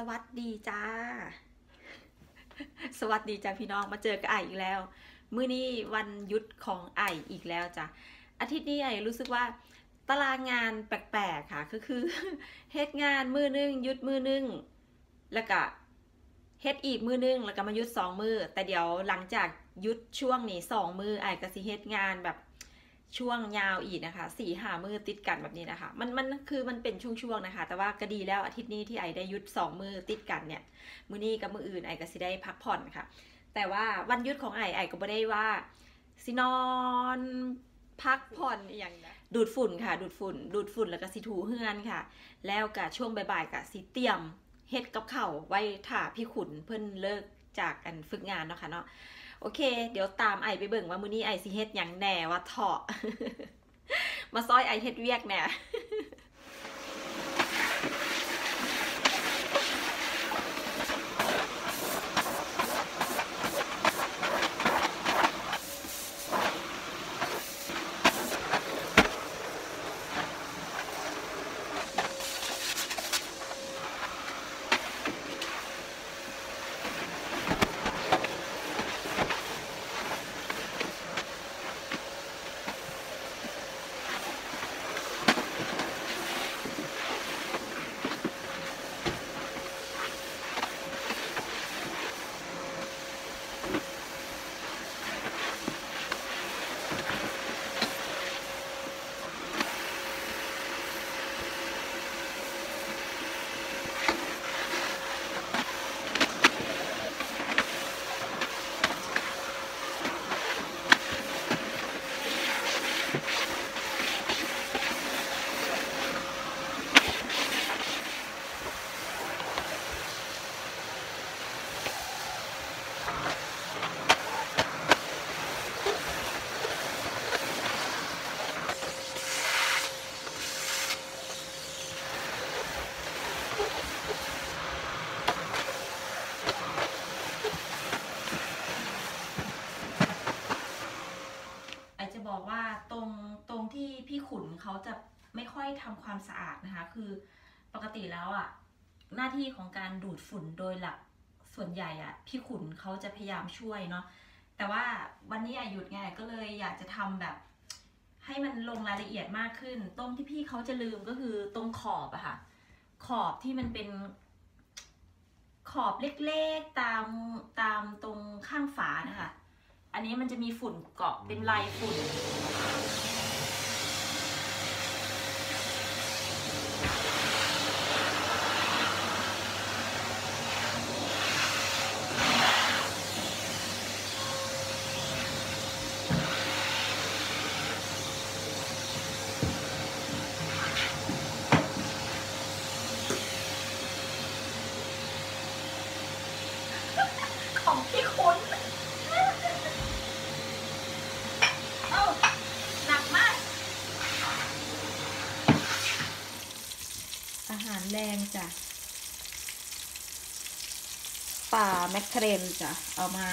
สวัสดีจ้า สวัสดีจ้าพี่น้องมาเจอกับไออีกแล้ว มื้อนี้วันหยุดของไออีกแล้วจ้ะอาทิตย์นี้ไอรู้สึกว่าตารางงานแปลกๆค่ะก็คือเฮ็ดงานมือนึงหยุดมือนึงแล้วก็เฮ็ดอีกมือนึงแล้วก็มาหยุดสองมือแต่เดี๋ยวหลังจากหยุดช่วงนี้สองมือไอก็สิเฮ็ดงานแบบ ช่วงยาวอีกนะคะสี่หามือติดกันแบบนี้นะคะ มันมันคือมันเป็นช่วงๆนะคะ แต่ว่าก็ดีแล้วอาทิตย์นี้ที่ไอได้ยุดสองมือติดกันเนี่ย มือนี้กับมืออื่นไอก็สิได้พักผ่อนค่ะ แต่ว่าวันยุดของไอไอก็ไม่ได้ว่าสินอนพักผ่อนอย่างนะดูดฝุ่นค่ะ ดูดฝุ่น ดูดฝุ่นแล้วก็สิถูเฮือนค่ะ แล้วก็ช่วงบ่ายๆก็สิเตรียมเฮ็ดกับเข้าไว้ถ่าพี่ขุนเพิ่นเลิกจากกันฝึกงานเนาะค่ะเนาะ โอเค เดี๋ยวตามไอไปเบิ่งว่ามื้อนี้ไอสิเฮ็ดหยังแหน่ว่าเถาะมาซอยไอเฮ็ดเวียกแหน่ ไอจะบอกว่าตรงตรงที่พี่ขุนเขาจะไม่ค่อยทำ ความสะอาดนะคะ คือปกติแล้วอะ่ะหน้าที่ของการดูดฝุ่นโดยหลักส่วนใหญ่อะ่ะพี่ขุนเขาจะพยายามช่วยเนาะแต่ว่าวันนี้อหยุดไงก็เลยอยากจะทำแบบ ให้มันลงรายละเอียดมากขึ้น ตรงที่พี่เขาจะลืมก็คือตรงขอบอะค่ะ ขอบที่มันเป็นขอบเล็กๆตามตามตรงข้างฝานะคะ อันนี้มันจะมีฝุ่นเกาะเป็นลายฝุ่น ของพี่คุณ เอ้าหนักมาก อาหารแรงจ้ะป่าแมคเคเรนจ้ะเอามา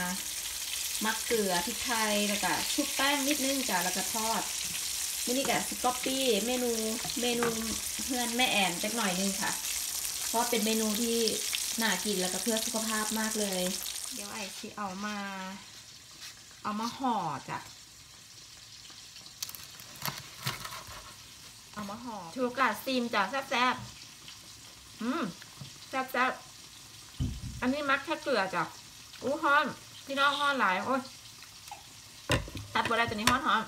มักเกลือพริกไทยแล้วก็ชุบแป้งนิดนึงจ้ะแล้วก็ทอดมินี่กับสก๊อปปี้เมนูเมนูเพื่อนแม่แอนจักหน่อยนึงค่ะ เพราะเป็นเมนูที่น่ากินแล้วก็เพื่อสุขภาพมากเลย เดี๋ยวไอ้ที่เอามา เอามาห่อจ้ะเอามาห่อชูกาซีมจ้ะแซ่บๆ อืมแซ่บๆอันนี้มักแค่เกลือจ้ะอู้ฮ้อน พี่น้องฮ้อนหลาย โอ้ยตัดบดได้ตัวนี้ฮ้อนหอม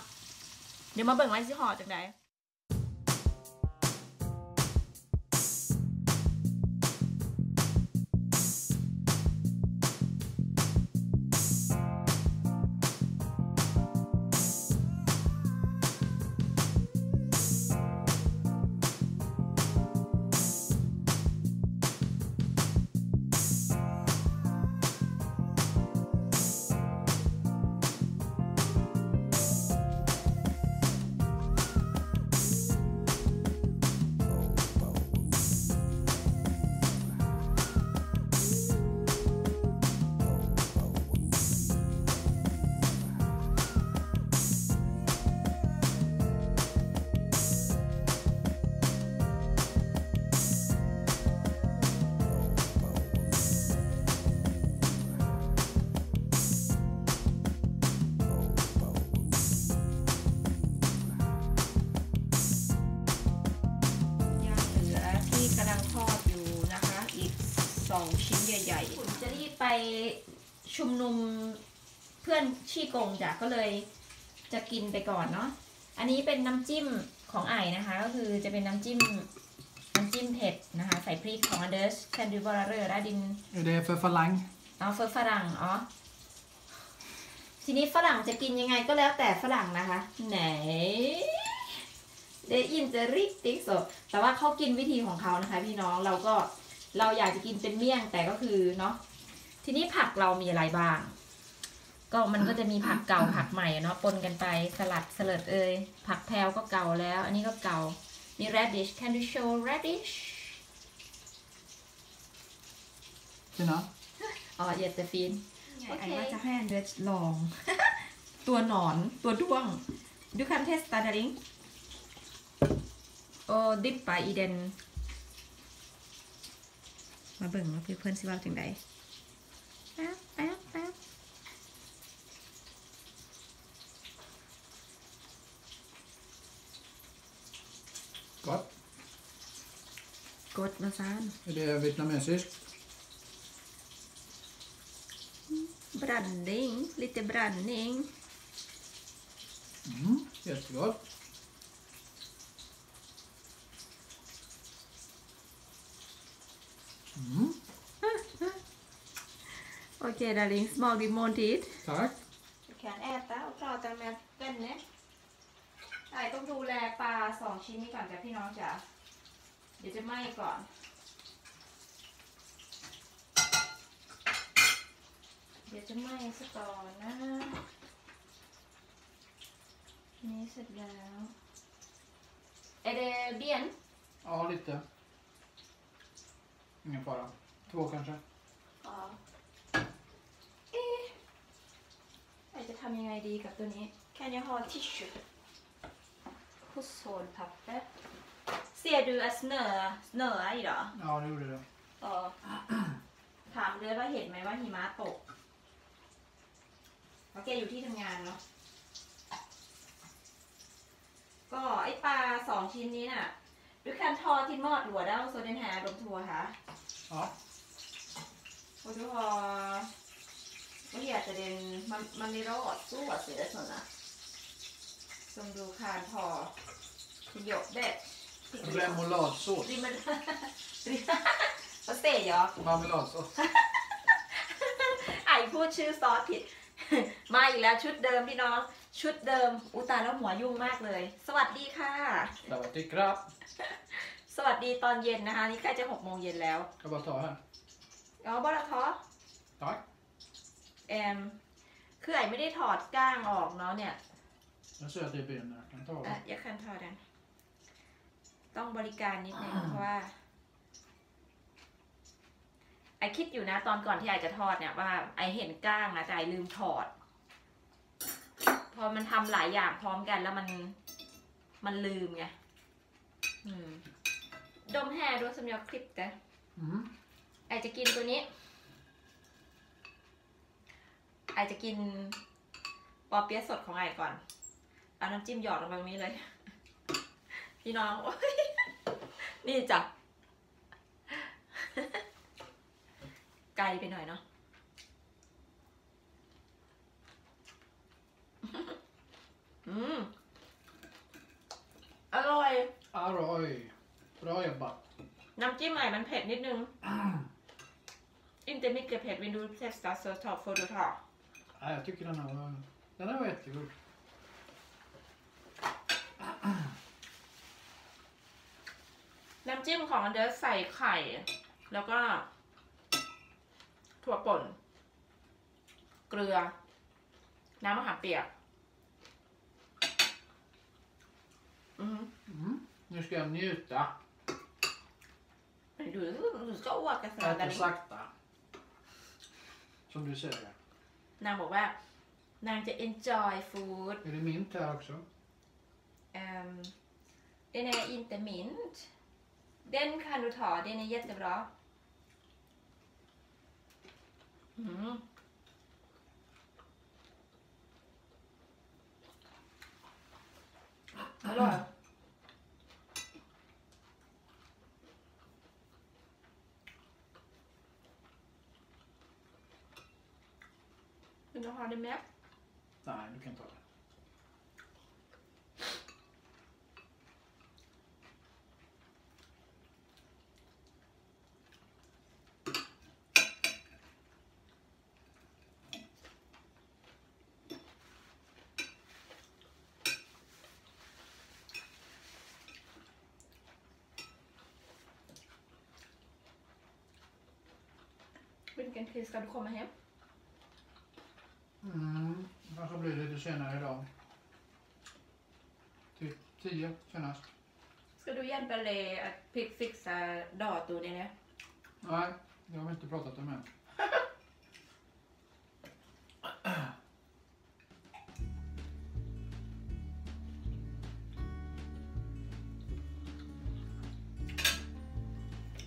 เดี๋ยวมาเบิ่งไว้สิห่อจากไหน ชุมนุมเพื่อนชี่กงจ้ะก็เลยจะกินไปก่อนเนาะอันนี้เป็นน้ำจิ้มของไอนะคะ ก็คือจะเป็นน้ำจิ้มน้ำจิ้มเผ็ดนะคะ ใส่พริกของอันเดอร์สแคนดูบอร์เรอร์ราดิน Är det för falang? เอาเฟอร์ฝรั่งอ๋อทีนี้ฝรั่งจะกินยังไงก็แล้วแต่ฝรั่งนะคะ ไหนเดยินจะริกติ๊กสดแต่ว่าเขากินวิธีของเขานะคะ พี่น้องเราก็เราอยากจะกินเป็นเมี่ยงแต่ก็คือเนาะ ทีนี้ผักเรามีอะไรบ้าง ก็มันก็จะมีผักเก่าผักใหม่เนาะปนกันไปสลัดสลัดเอยผักแพรวก็เก่าแล้ว อันนี้ก็เก่ามี radish can you show radish Tina? อ๋อเยตฟินไอ้ว่าจะให้อันเดรสลอง ตัวหนอนตัวด้วง ดูคันเทสตาดาริงโอ้ดิปไปอีเดนมาเบิ่งว่าเพื่อนๆสิว่าถึงใด Gott. Gott, vad sa han? Är det vietnamesiskt? Bränning. lite bränning. Mm, jättegott. โอเคดาริง small d e m o n t i d tack. แขนแอบตาเอาต่อจากแม่เป็นเนี่ยไอ้ต้องดูแลปลาสองชิ้นนี้ก่อนจ้ะพี่น้องจ๋าเดี๋ยวจะไหม้ก่อนเดี๋ยวจะไหม้ซะก่อนนะ นี่เสร็จแล้วเอเดเบียน Ja, lite. Ingen fara. Två kanske. อ๋อเอ๊ะ ไอจะทำยังไงดีกับตัวนี้แค่นี้ห่อทิชชู่พุโซนพับแป๊บเสียดูอัสเนอร์เนอร์ไอ้เหรอ Ja, det gjorde det. เออถามเลยว่าเห็นไหมว่าหิมะตกเพราะแกอยู่ที่ทำงานเนาะ ก็ไอปลาสองชิ้นนี้น่ะดูคันทอที่มอดหลัวได้โซเดนแฮร์ดมทัวร์ค่ะ Ja. Och du har, vad heter det, man, marinadsås är det sådana. Som du kan ha till jobbet. Remouladsås. Rimmer- Vad säger jag? Marmeladsås. ไอพูดชื่อซอสผิด มาอีกแล้วชุดเดิมพี่น้อง ชุดเดิม อุยตายแล้วหัวยุ่งมากเลย สวัสดีค่ะ Savatty krab. สวัสดีตอนเย็นนะคะ นี่ใกล้จะหกโมงเย็นแล้ว Jag bara ta här. อ๋อบอลทอ Tack. แอ ม คือไอไม่ได้ถอดก้างออกเนาะเนี่ย Jag ser att det är ben här. Jag kan ta อะ det. อย่าคันทอดัน ต้องบริการนิดนึงเพราะว่าไอคิดอยู่นะ ตอนก่อนที่ไอจะทอดเนี่ยว่าไอเห็นก้างนะแต่ไอลืมถอด พอมันทำหลายอย่างพร้อมกันแล้วมันมันลืมไงอืมดมแฮร์ด้วยสมยอคลิปแต่ Mm. ไอจะกินตัวนี้ ไอจะกินปอเปี๊ยะสดของไอก่อน เอาน้ำจิ้มหยอดลงไปตรงนี้เลย พี่น้องโอ๊ยนี่จ้ะ ไกลไปหน่อยเนาะ อืม อร่อย Aroj. Bra jobbat. น้ำจิ้มใหม่มันเผ็ดนิดนึง Inte mycket ผ็ด vill du testa så ta, får du ta. Nej, jag tycker den här var, den här var jättegod. น้ำจิ้มของอันเดอร์ใส่ไข่ แล้วก็ ถั่วป่น เกลือ น้ำมะขามเปียก อือหือ Mm. Nu ska jag njuta. ดูดูก็อ้วกกันสนาด Äta นี้ sakta. Som du säger. นางบอกว่านางจะ enjoy food Är det mint här också? Um, den är inte mint. Den kan du ta, den är jättebra. Mm. Hallå? Vill du ha det med? Nej, du kan ta det. Vilken tid ska du komma hem? Kanske blir lite senare idag. Till tio senast. Ska du hjälpa dig att fi- fixa datorn eller? Nej, jag har inte pratat om än. ”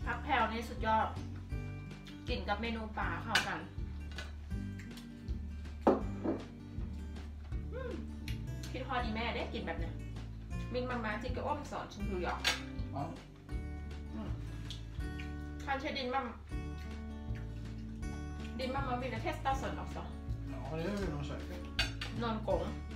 พักแพรวนี่สุดยอด กินกับเมนูป่าเข้ากัน อดอีแม่ได้กินแบบเนี้ยมินมามาที่กระอ้อมสอนฉันดูหยอก Ja, Kanske din mamma... Din mamma ville testa sen också. ja det är nog säkert. Någon gång. Ja. Năm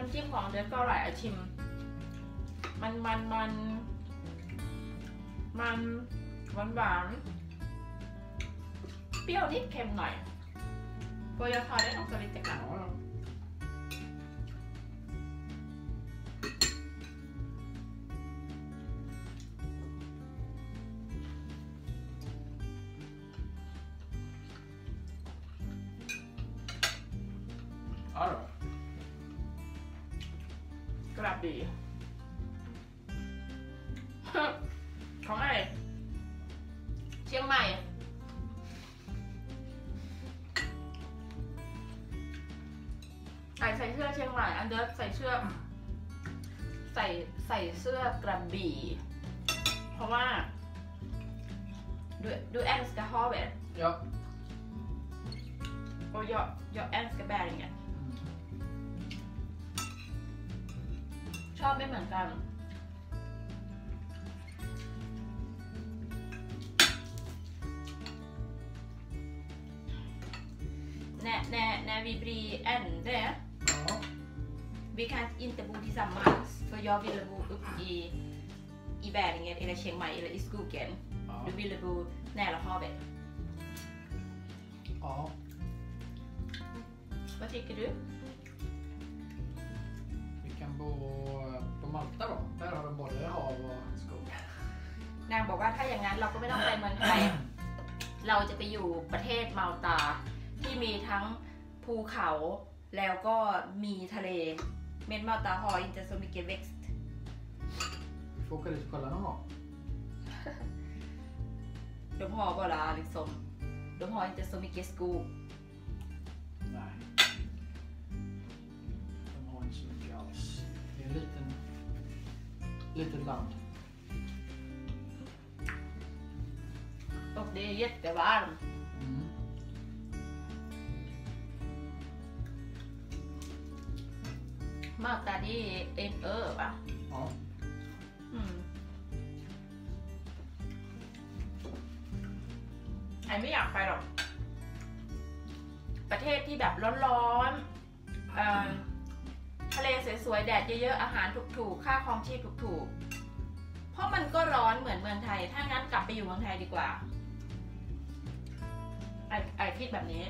น้ำจิ้มของเดือนก็อร่อยอะชิม มันมันมันมันหวานหวานเปรี้ยวนิดเค็มหน่อยโกยาทอได้ต้องสลิดจากกัน Ja, ja. Ja, då. กระบ ดีของอะไรเชียงใหม่ไอใส่เสื้อเชียงใหม่ อันเดอร์ใส่เสื้อใส่ใส่เสื้อกระบี่ เพราะว่า du, du älskar havet Ja. och jag, jag älskar bergen. ชอบไม่เหมือนกัน När, när, när vi blir äldre, Ja. vi kan inte bo tillsammans. För jag ville bo upp i, i Bergen eller Chiang Mai eller i skogen. Ja. Du ville bo nära havet. ja. Vad tycker du? På Malta då. Där har de både hav och skog. นางบอกว่าถ้าอย่างนั้นเราก็ไม่ต้องไปเมืองไทย เราจะไปอยู่ประเทศมาลตา ที่มีทั้งภูเขาแล้วก็มีทะเล เมนมาลตา har inte så mycket växt Vi får åka dit och kolla någon gång. de har bara liksom de har inte så mycket skog Nej. Litet land. och det är jättevarmt Mm. Malta det är en ö va? Ja. อืมไอไม่อยากไปหรอก ประเทศที่แบบร้อนๆเอ่อ ทะเลสวยๆ แดดเยอะๆ อาหารถูกๆ ค่าครองชีพถูกๆ เพราะมันก็ร้อนเหมือนเมืองไทย ถ้างั้นกลับไปอยู่เมืองไทยดีกว่า ไอไอคิดแบบนี้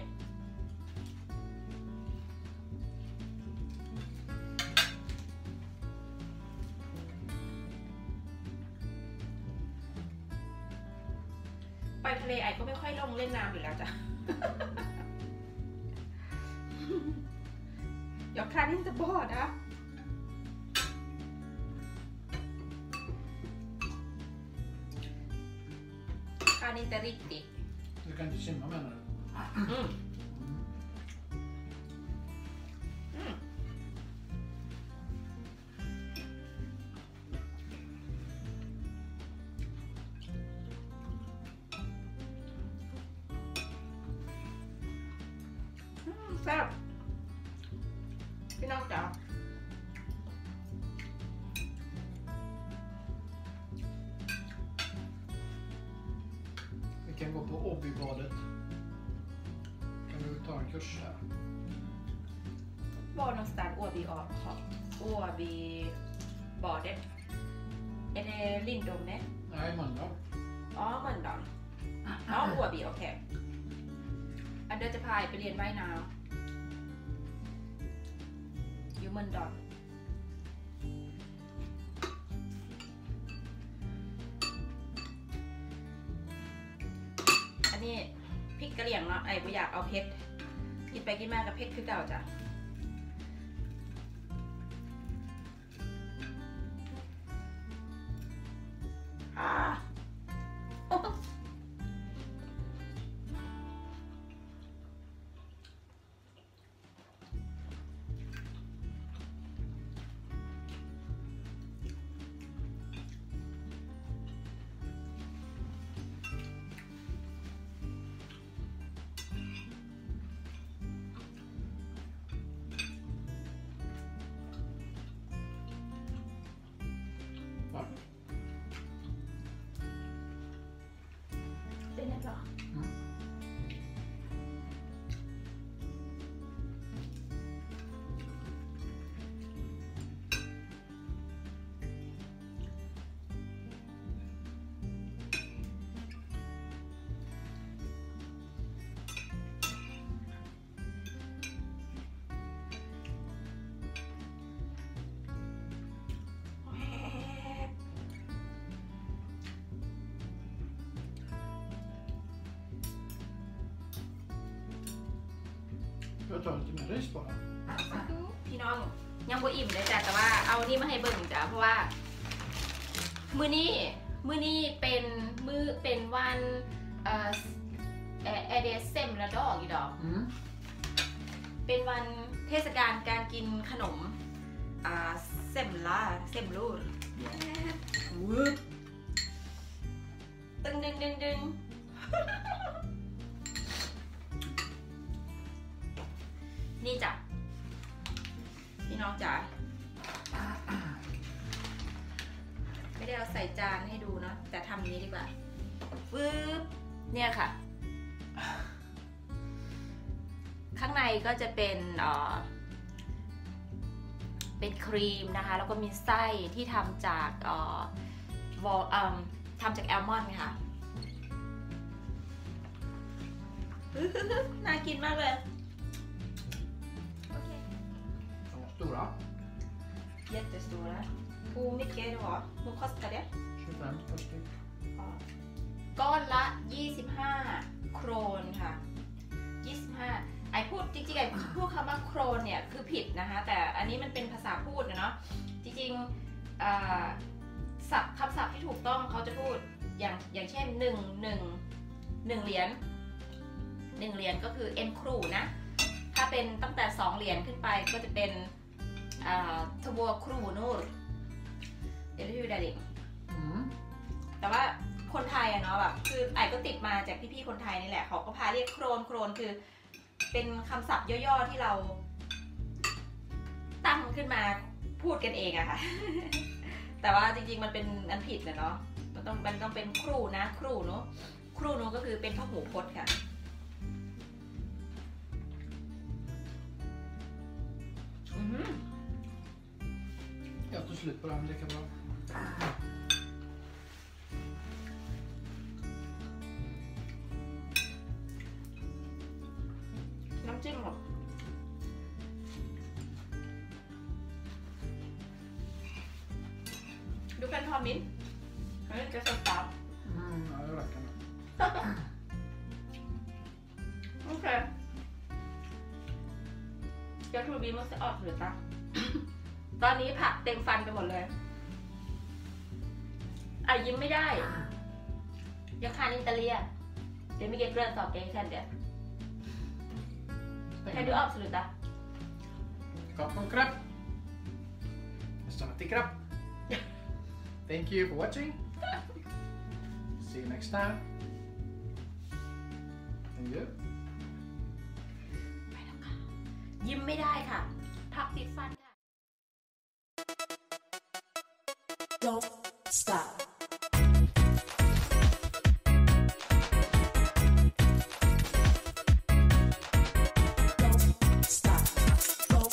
ไปทะเลไอก็ไม่ค่อยลงเล่นน้ำอยู่แล้วจ้ะ Jag kan inte bada. Kan inte riktigt. Du kan inte simma menar du? Mm. วบีบอเด็ดเอเดลินดมเนี่ย Nej, Mölndal. อ๋อเหมือนดอนอ๋ออัวบีโอเคอันเดอร์จะพายไปเรียนว่ายน้ำอยู่เมืองดอนอันนี้พริกกระเหรี่ยงเนาะไอ้บ่อยากเอาเผ็ดกินไปกินมากับเผ็ดคือเก่าจ้ะ 知道 เป็นไงต่อ Mm. Jag tar lite mer ris bara. พี่น้องยังบ่อิ่มเลยจ้ะแต่ว่าเอานี่มาให้เบิ่งจ้ะเพราะว่า มื้อนี้มื้อนี้เป็นมื้อเป็นวันเอ่อเอ่อเอเดเซมละดอกอีดอก Mm. เป็นวันเทศกาลการกินขนมอ่าเซมลาเซมลูนวึบตึงดึงดึงดึง นี่จ้ะพี่น้องจ๋าไม่ได้เอาใส่จานให้ดูเนาะแต่ทำนี้ดีกว่าฟึบเนี่ยค่ะ ข้างในก็จะเป็นเอ่อเป็นครีมนะคะ แล้วก็มีไส้ที่ทำจากเอ่อวอลเอ่มทำจากแอลมอนด์ค่ะน่ากินมากเลย Jättestora. Hur mycket det var? Hur kostar det? 25 per styck. ก้อนละ 25 โครนค่ะ 25 ไอพูดจริงๆไอพูดคำว่าโครนเนี่ยคือผิดนะคะ แต่อันนี้มันเป็นภาษาพูดนะเนาะ จริงๆอ่าศัพท์คำศัพท์ที่ถูกต้องเขาจะพูดอย่างอย่างเช่น 1 1 1เหรียญ1เหรียญก็คือ n ครูนะ ถ้าเป็นตั้งแต่ 2 เหรียญขึ้นไปก็จะเป็นอ่า ทวัวครูนูรเดี๋ยวพี่วิดาดิ Mm. แต่ว่าคนไทยอะเนาะแบบคือไอ้ก็ติดมาจากพี่ๆคนไทยนี่แหละ เขาก็พาเรียกโครนโครนคือ เป็นคำศัพท์ย่อๆที่เรา ตั้งขึ้นมาพูดกันเองอะค่ะ แต่ว่าจริงๆมันเป็นอันผิดนะเนาะมันต้องมันต้องเป็นครูนะ ครูเนาะครูเนาะก็คือเป็นพหูพจน์ค่ะอืม Jag tog slut på den, men det kan vara. น้ำจิ้มแบบดูกันทอมมินเฮ้ยจะสตาร์ Mm, ja, det verkar det. โอเค Jag tror vi måste avsluta ตอนนี้ผักเต็มฟันไปหมดเลย อะยิ้มไม่ได้ยังคานินตาเลียเดี๋ยวไม่เก็บเรื่องสอบเกงแค่เดียวแค่ดูออกสุดละขอบคุณครับสวัสดีครับ thank you for watching see you next time Thank you ยิ้มไม่ได้ค่ะผักติดฟัน